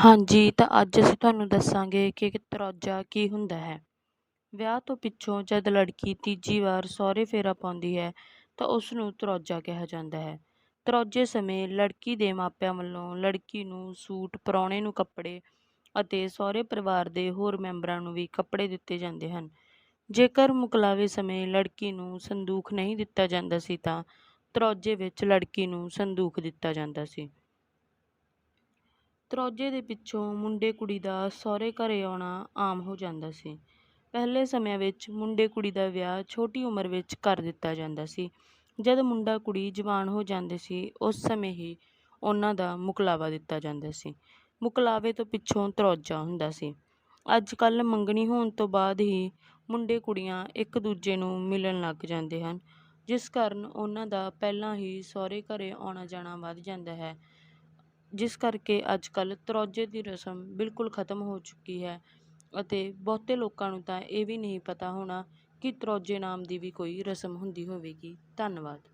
ਹਾਂਜੀ, ਤਾਂ ਅੱਜ ਅਸੀਂ ਤੁਹਾਨੂੰ ਦੱਸਾਂਗੇ ਕਿ ਤਰੌਜਾ ਕੀ ਹੁੰਦਾ ਹੈ। ਵਿਆਹ ਤੋਂ ਪਿੱਛੋਂ ਜਦ ਲੜਕੀ ਤੀਜੀ ਵਾਰ ਸਹੁਰੇ ਫੇਰਾ ਪਾਉਂਦੀ ਹੈ, ਤਾਂ ਉਸ ਨੂੰ ਤਰੌਜਾ ਕਿਹਾ ਜਾਂਦਾ ਹੈ। ਤਰੌਜੇ ਸਮੇਂ ਲੜਕੀ ਦੇ ਮਾਪਿਆਂ ਵੱਲੋਂ ਲੜਕੀ ਨੂੰ ਸੂਟ ਪ੍ਰਾਹੁਣੇ ਨੂੰ ਕੱਪੜੇ ਅਤੇ ਸਹੁਰੇ ਪਰਿਵਾਰ ਦੇ ਹੋਰ ਮੈਂਬਰਾਂ ਨੂੰ ਵੀ ਕੱਪੜੇ ਦਿੱਤੇ ਜਾਂਦੇ ਹਨ। ਜੇਕਰ ਮੁਕਲਾਵੇ ਸਮੇਂ ਲੜਕੀ ਨੂੰ ਸੰਦੂਖ ਨਹੀਂ ਦਿੱਤਾ ਜਾਂਦਾ ਸੀ, ਤਾਂ ਤਰੌਜੇ ਵਿੱਚ ਲੜਕੀ ਨੂੰ ਸੰਦੂਖ ਦਿੱਤਾ ਜਾਂਦਾ ਸੀ। ਤਰੌਜੇ ਦੇ ਪਿੱਛੋਂ ਮੁੰਡੇ ਕੁੜੀ ਦਾ ਸਹੁਰੇ ਘਰੇ ਆਉਣਾ ਆਮ ਹੋ ਜਾਂਦਾ ਸੀ। ਪਹਿਲੇ ਸਮਿਆਂ ਵਿੱਚ ਮੁੰਡੇ ਕੁੜੀ ਦਾ ਵਿਆਹ ਛੋਟੀ ਉਮਰ ਵਿੱਚ ਕਰ ਦਿੱਤਾ ਜਾਂਦਾ ਸੀ। ਜਦ ਮੁੰਡਾ ਕੁੜੀ ਜਵਾਨ ਹੋ ਜਾਂਦੇ ਸੀ, ਉਸ ਸਮੇਂ ਹੀ ਉਹਨਾਂ ਦਾ ਮੁਕਲਾਵਾ ਦਿੱਤਾ ਜਾਂਦਾ ਸੀ। ਮੁਕਲਾਵੇ ਤੋਂ ਪਿੱਛੋਂ ਤਰੌਜਾ ਹੁੰਦਾ ਸੀ। ਅੱਜ ਕੱਲ੍ਹ ਮੰਗਣੀ ਹੋਣ ਤੋਂ ਬਾਅਦ ਹੀ ਮੁੰਡੇ ਕੁੜੀਆਂ ਇੱਕ ਦੂਜੇ ਨੂੰ ਮਿਲਣ ਲੱਗ ਜਾਂਦੇ ਹਨ, ਜਿਸ ਕਾਰਨ ਉਹਨਾਂ ਦਾ ਪਹਿਲਾਂ ਹੀ ਸਹੁਰੇ ਘਰੇ ਆਉਣਾ ਜਾਣਾ ਵੱਧ ਜਾਂਦਾ ਹੈ। ਜਿਸ ਕਰਕੇ ਅੱਜ ਕੱਲ੍ਹ ਤਰੌਜੇ ਦੀ ਰਸਮ ਬਿਲਕੁਲ ਖਤਮ ਹੋ ਚੁੱਕੀ ਹੈ ਅਤੇ ਬਹੁਤੇ ਲੋਕਾਂ ਨੂੰ ਤਾਂ ਇਹ ਵੀ ਨਹੀਂ ਪਤਾ ਹੋਣਾ ਕਿ ਤਰੌਜੇ ਨਾਮ ਦੀ ਵੀ ਕੋਈ ਰਸਮ ਹੁੰਦੀ ਹੋਵੇਗੀ। ਧੰਨਵਾਦ।